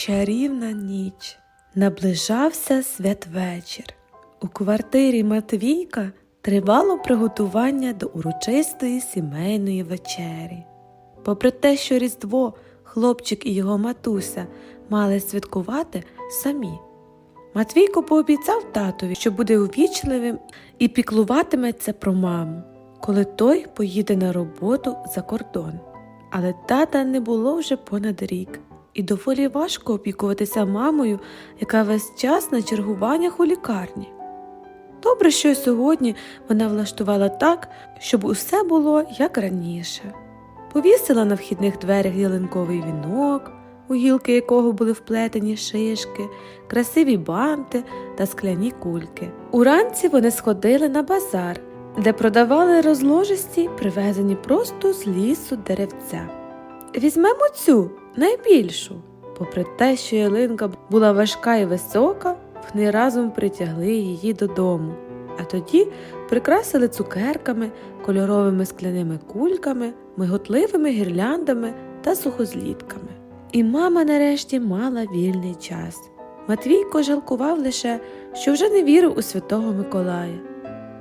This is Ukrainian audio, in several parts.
Чарівна ніч. Наближався святвечір. У квартирі Матвійка тривало приготування до урочистої сімейної вечері. Попри те, що Різдво хлопчик і його матуся мали святкувати самі. Матвійко пообіцяв татові, що буде увічливим і піклуватиметься про маму, коли той поїде на роботу за кордон. Але тата не було вже понад рік, і доволі важко опікуватися мамою, яка весь час на чергуваннях у лікарні. Добре, що сьогодні вона влаштувала так, щоб усе було як раніше. Повісила на вхідних дверях ялинковий вінок, у гілки якого були вплетені шишки, красиві банти та скляні кульки. Уранці вони сходили на базар, де продавали розложисті, привезені просто з лісу деревця. Візьмемо цю найбільшу. Попри те, що ялинка була важка і висока, вони разом притягли її додому, а тоді прикрасили цукерками, кольоровими скляними кульками, миготливими гірляндами та сухозлітками. І мама нарешті мала вільний час. Матвійко жалкував лише, що вже не вірив у святого Миколая.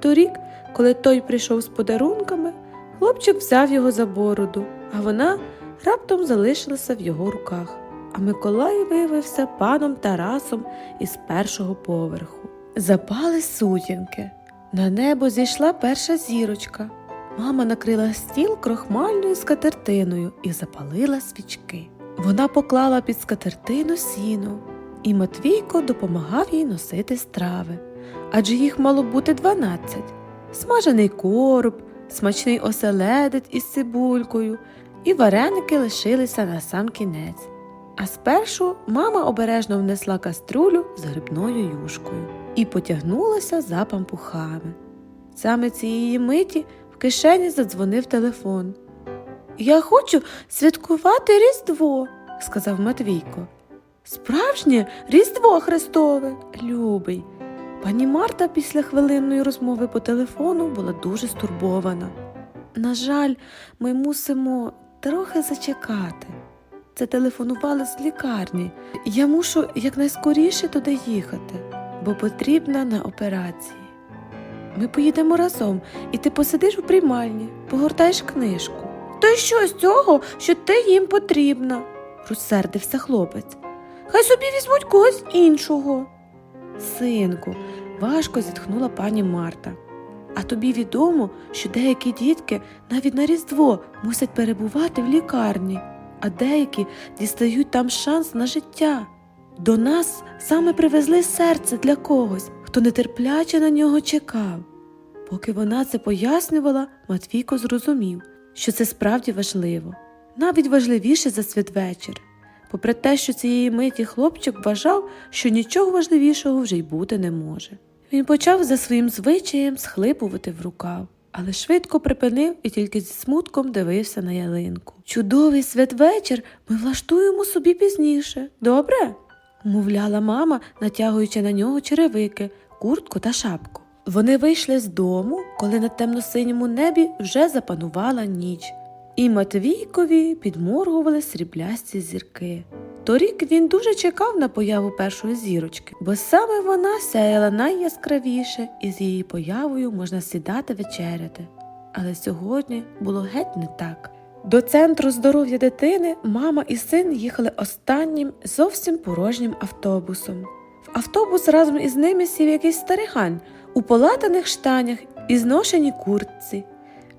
Торік, коли той прийшов з подарунками, хлопчик взяв його за бороду, а вона раптом залишилася в його руках. А Миколай виявився паном Тарасом із першого поверху. Запали сутінки. На небо зійшла перша зірочка. Мама накрила стіл крохмальною скатертиною і запалила свічки. Вона поклала під скатертину сіну, і Матвійко допомагав їй носити страви, адже їх мало бути дванадцять смажений короб, смачний оселедець із цибулькою, і вареники лишилися на сам кінець. А спершу мама обережно внесла каструлю з грибною юшкою і потягнулася за пампухами. Саме цієї миті в кишені задзвонив телефон. Я хочу святкувати Різдво, сказав Матвійко. Справжнє Різдво Христове, любий. Пані Марта після хвилинної розмови по телефону була дуже стурбована. На жаль, ми мусимо трохи зачекати. Це телефонували з лікарні. Я мушу якнайскоріше туди їхати, бо потрібна на операції. Ми поїдемо разом, і ти посидиш у приймальні, погортаєш книжку. То й що з цього, що ти їм потрібна? розсердився хлопець. Хай собі візьмуть когось іншого. Синку, важко зітхнула пані Марта. А тобі відомо, що деякі дітки навіть на Різдво мусять перебувати в лікарні, а деякі дістають там шанс на життя. До нас саме привезли серце для когось, хто нетерпляче на нього чекав. Поки вона це пояснювала, Матвійко зрозумів, що це справді важливо, навіть важливіше за святвечір. Попри те, що цієї миті хлопчик вважав, що нічого важливішого вже й бути не може. Він почав за своїм звичаєм схлипувати в рукав, але швидко припинив і тільки зі смутком дивився на ялинку. Чудовий святвечір ми влаштуємо собі пізніше, добре? мовляла мама, натягуючи на нього черевики, куртку та шапку. Вони вийшли з дому, коли на темно-синьому небі вже запанувала ніч, і Матвійкові підморгували сріблясті зірки. Торік він дуже чекав на появу першої зірочки, бо саме вона сяяла найяскравіше, і з її появою можна сідати вечеряти. Але сьогодні було геть не так. До центру здоров'я дитини мама і син їхали останнім зовсім порожнім автобусом. В автобус разом із ними сів якийсь старигань у полатаних штанях і зношеній куртці.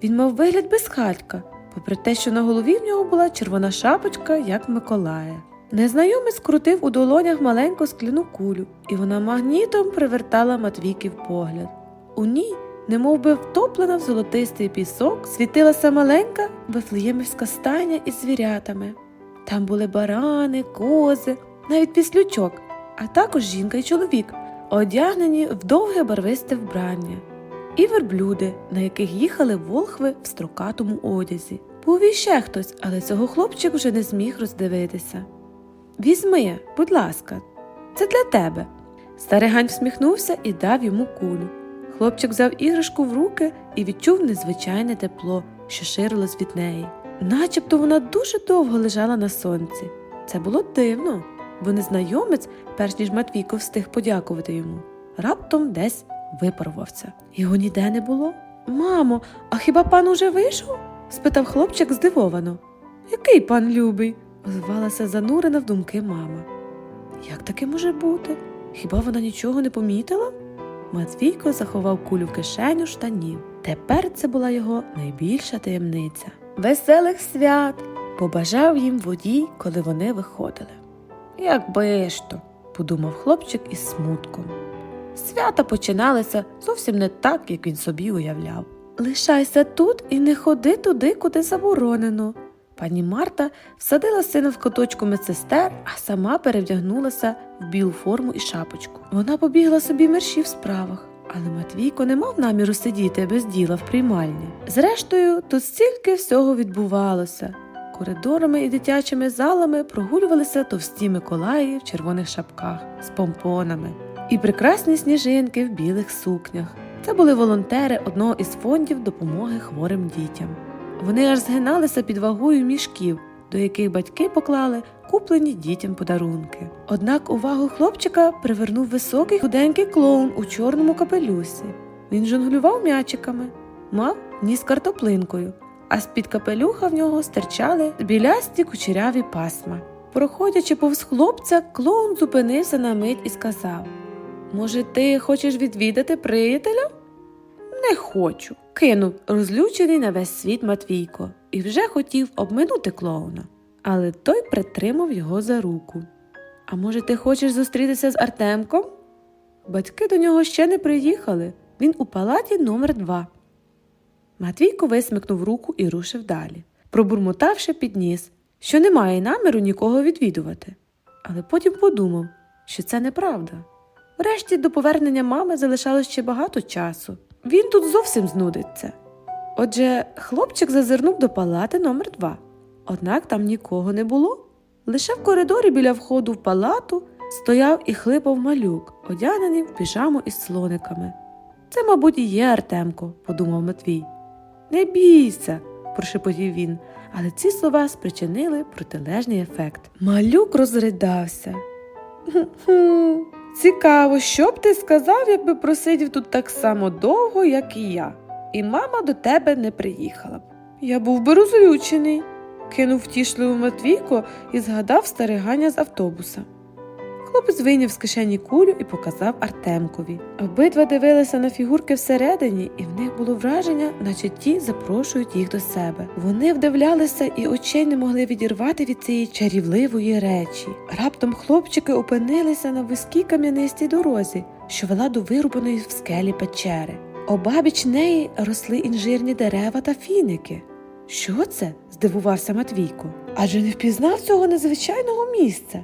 Він мав вигляд безхатька, попри те, що на голові в нього була червона шапочка, як Миколая. Незнайомець крутив у долонях маленьку скляну кулю, і вона магнітом привертала Матвійків погляд. У ній, немов би втоплена в золотистий пісок, світилася маленька вифлеємівська стайня із звірятами. Там були барани, кози, навіть післючок, а також жінка й чоловік, одягнені в довге барвисте вбрання, і верблюди, на яких їхали волхви в строкатому одязі. Був іще хтось, але цього хлопчик вже не зміг роздивитися. Візьми, будь ласка, це для тебе. Старигань всміхнувся і дав йому кулю. Хлопчик взяв іграшку в руки і відчув незвичайне тепло, що ширилось від неї. Начебто вона дуже довго лежала на сонці. Це було дивно. бо незнайомець, перш ніж Матвійко встиг подякувати йому, раптом десь випарувався. Його ніде не було. Мамо, а хіба пан уже вийшов? спитав хлопчик здивовано. Який пан любий? Озвалася занурена в думки мама. Як таке може бути? Хіба вона нічого не помітила? Матвійко заховав кулю в кишеню штанів. Тепер це була його найбільша таємниця. Веселих свят! побажав їм водій, коли вони виходили. Якби ж то, подумав хлопчик із смутком. Свята починалися зовсім не так, як він собі уявляв. Лишайся тут і не ходи туди, куди заборонено. Пані Марта всадила сина в коточку медсестер, а сама перевдягнулася в білу форму і шапочку. Вона побігла собі мерщі в справах, але Матвійко не мав наміру сидіти без діла в приймальні. Зрештою, тут стільки всього відбувалося. Коридорами і дитячими залами прогулювалися товсті Миколаї в червоних шапках з помпонами і прекрасні сніжинки в білих сукнях. Це були волонтери одного із фондів допомоги хворим дітям. Вони аж згиналися під вагою мішків, до яких батьки поклали куплені дітям подарунки. Однак увагу хлопчика привернув високий худенький клоун у чорному капелюсі. Він жонглював м'ячиками, мав ніс картоплинкою, а з-під капелюха в нього стирчали білясті кучеряві пасма. Проходячи повз хлопця, клоун зупинився на мить і сказав Може, ти хочеш відвідати приятеля? Не хочу, кинув розлючений на весь світ Матвійко і вже хотів обминути клоуна, але той притримав його за руку. А може, ти хочеш зустрітися з Артемком? Батьки до нього ще не приїхали. Він у палаті номер два. Матвійко висмикнув руку і рушив далі, пробурмотавши підніс, що не має наміру нікого відвідувати. Але потім подумав, що це неправда. Врешті до повернення мами залишалось ще багато часу. Він тут зовсім знудиться. Отже, хлопчик зазирнув до палати номер 2 Однак там нікого не було. Лише в коридорі біля входу в палату стояв і хлипав малюк, одягнений в піжаму із слониками. Це, мабуть, і є Артемко, подумав Матвій. Не бійся, прошепотів він, але ці слова спричинили протилежний ефект. Малюк розридався. «Хм-хм, Цікаво, що б ти сказав, якби просидів тут так само довго, як і я, і мама до тебе не приїхала б. Я був би розлючений, кинув втішливо Матвійко і згадав старигання з автобуса. Хлопець вийняв з кишені кулю і показав Артемкові. Обидва дивилися на фігурки всередині, і в них було враження, наче ті запрошують їх до себе. Вони вдивлялися і очей не могли відірвати від цієї чарівливої речі. Раптом хлопчики опинилися на вузькій кам'янистій дорозі, що вела до вирубаної в скелі печери. Обабіч неї росли інжирні дерева та фіники. Що це? здивувався Матвійко. Адже не впізнав цього незвичайного місця.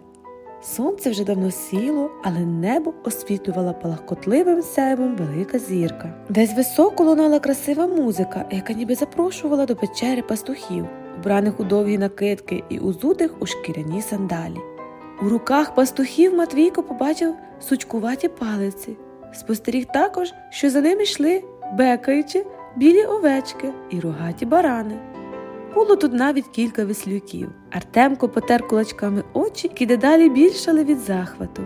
Сонце вже давно сіло, але небо освітлювала палахкотливим сяйвом велика зірка. Десь високо лунала красива музика, яка ніби запрошувала до печери пастухів, убраних у довгі накидки і узутих у шкіряні сандалі. У руках пастухів Матвійко побачив сучкуваті палиці. Спостеріг також, що за ними йшли, бекаючи, білі овечки і рогаті барани. Було тут навіть кілька веслюків. Артемко потер кулачками очі, які дедалі більшали від захвату.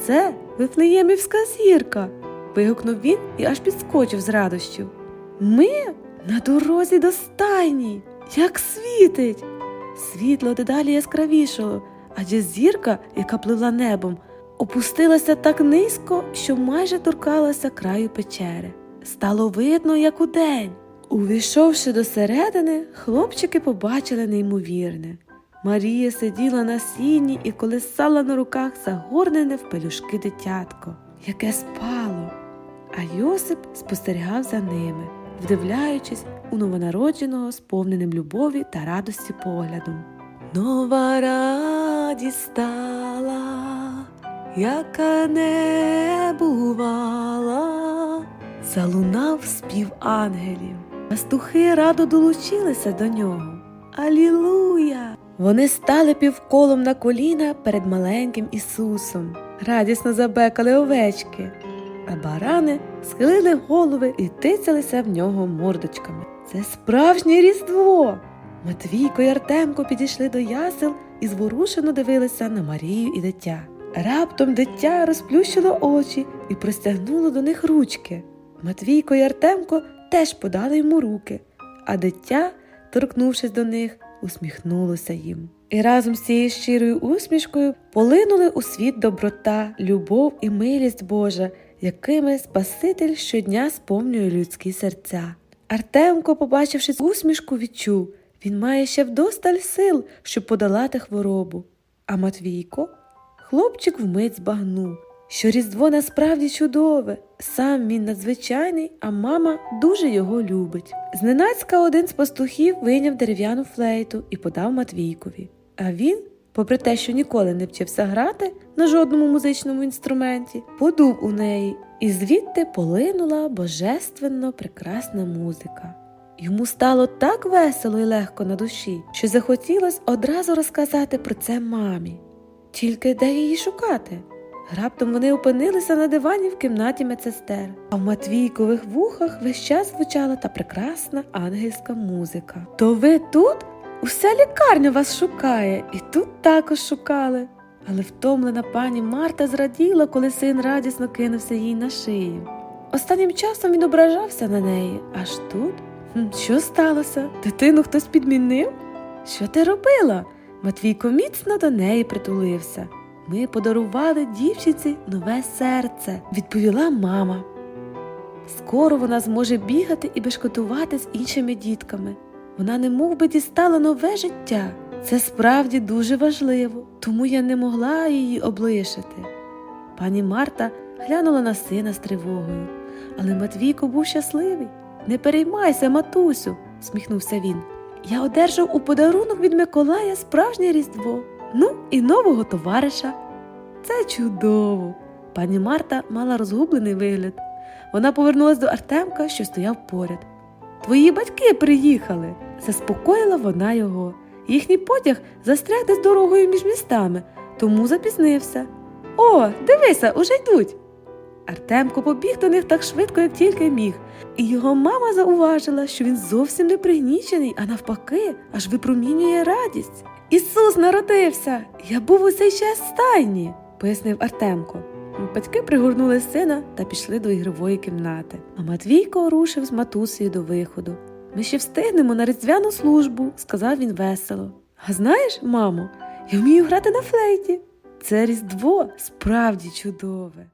Це вифлеємівська зірка. вигукнув він і аж підскочив з радощів. Ми на дорозі до стайні, як світить. Світло дедалі яскравішало, адже зірка, яка плила небом, опустилася так низько, що майже торкалася краю печери. Стало видно, як удень. Увійшовши до середини, хлопчики побачили неймовірне. Марія сиділа на сіні і колисала на руках загорнене в пелюшки дитятко, яке спало, а Йосип спостерігав за ними, вдивляючись у новонародженого, сповненим любові та радості поглядом. Нова радість стала, яка не бувала, залунав спів ангелів. Пастухи радо долучилися до нього. Алілуя! Вони стали півколом на коліна перед маленьким Ісусом, радісно забекали овечки, а барани схилили голови і тицялися в нього мордочками. Це справжнє різдво. Матвійко й Артемко підійшли до ясел і зворушено дивилися на Марію і дитя. Раптом дитя розплющило очі і простягнуло до них ручки. Матвійко і Артемко теж подали йому руки, а дитя, торкнувшись до них, усміхнулося їм. І разом з цією щирою усмішкою полинули у світ доброта, любов і милість Божа, якими Спаситель щодня сповнює людські серця. Артемко, побачивши усмішку, відчув, він має ще вдосталь сил, щоб подолати хворобу. А Матвійко, хлопчик вмить збагнув, що Різдво насправді чудове. Сам він надзвичайний, а мама дуже його любить. Зненацька один з пастухів вийняв дерев'яну флейту і подав Матвійкові. А він, попри те, що ніколи не вчився грати на жодному музичному інструменті, подув у неї, і звідти полинула божественно прекрасна музика. Йому стало так весело і легко на душі, що захотілося одразу розказати про це мамі. Тільки де її шукати? Раптом вони опинилися на дивані в кімнаті медсестер, а в Матвійкових вухах весь час звучала та прекрасна ангельська музика. То ви тут? Уся лікарня вас шукає, і тут також шукали. Але втомлена пані Марта зраділа, коли син радісно кинувся їй на шию. Останнім часом він ображався на неї, аж тут. Що сталося? Дитину хтось підмінив? Що ти робила? Матвійко міцно до неї притулився. Ми подарували дівчинці нове серце, відповіла мама. Скоро вона зможе бігати і бешкотувати з іншими дітками. Вона не мов би дістала нове життя. Це справді дуже важливо, тому я не могла її облишити. Пані Марта глянула на сина з тривогою, але Матвійко був щасливий. Не переймайся, матусю, сміхнувся він. Я одержав у подарунок від Миколая справжнє різдво. Ну і нового товариша. Це чудово. Пані Марта мала розгублений вигляд. Вона повернулась до Артемка, що стояв поряд. Твої батьки приїхали, заспокоїла вона його. Їхній потяг застряг десь дорогою між містами, тому запізнився. О, дивися, уже йдуть. Артемко побіг до них так швидко, як тільки міг, і його мама зауважила, що він зовсім не пригнічений, а навпаки, аж випромінює радість. Ісус народився! Я був у цей час в стайні, пояснив Артемко. Батьки пригорнули сина та пішли до ігрової кімнати. А Матвійко рушив з матусею до виходу. Ми ще встигнемо на різдвяну службу, сказав він весело. А знаєш, мамо, я вмію грати на флейті. Це різдво справді чудове.